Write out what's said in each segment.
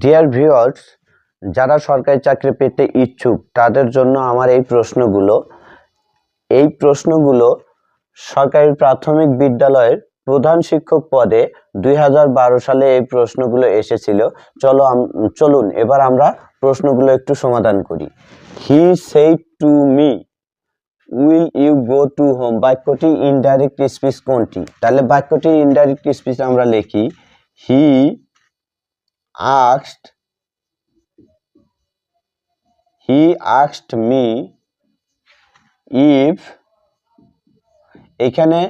Dear viewers যারা সরকারি চাকরি পেতে ইচ্ছুক, তাদের জন্য আমার এই প্রশ্নগুলো। এই প্রশ্নগুলো সরকারি প্রাথমিক বিদ্যালয়ের প্রধান শিক্ষক পদে দুই হাজার বারো সালে এই প্রশ্নগুলো এসেছিল। চলো চলুন, এবার আমরা প্রশ্নগুলো একটু সমাধান করি। He said to me will you go to home বাক্যটি ইনডাইরেক্ট স্পিচ কোনটি? তাহলে বাক্যটি ইনডাইরেক্ট স্পিচ আমরা লিখি he asked, he asked me if এখানে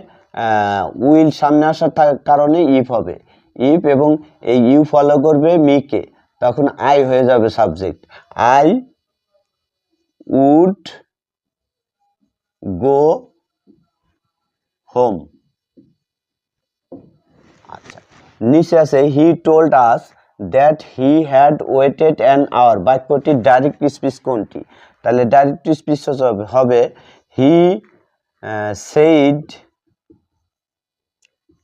উইল সামনে আসার কারণে ইফ হবে। ইফ এবং এই ইউ ফলো করবে মিকে তখন আই হয়ে যাবে subject I would go home আচ্ছা। নিচে আছে he told us that he had waited an hour বাক্যটি ডাইরেক্ট স্পিচ কোনটি? তাহলে ডাইরেক্ট স্পিচ হবে he said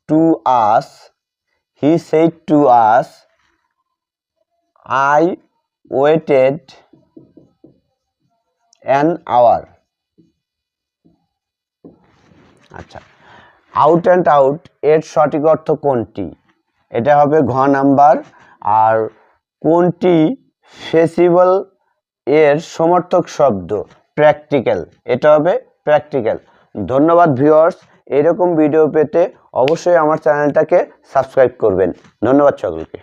to us he said to us I waited an hour আচ্ছা আউট অ্যান্ড আউট এর সঠিক অর্থ কোনটি? এটা হবে ঘ নাম্বার। আর কোনটি ফেসিবল এর সমর্থক শব্দ? প্র্যাকটিক্যাল। এটা হবে প্র্যাকটিক্যাল। ধন্যবাদ, ভিউয়ার্স। এরকম ভিডিও পেতে অবশ্যই আমার চ্যানেলটাকে সাবস্ক্রাইব করবেন। ধন্যবাদ সকলকে।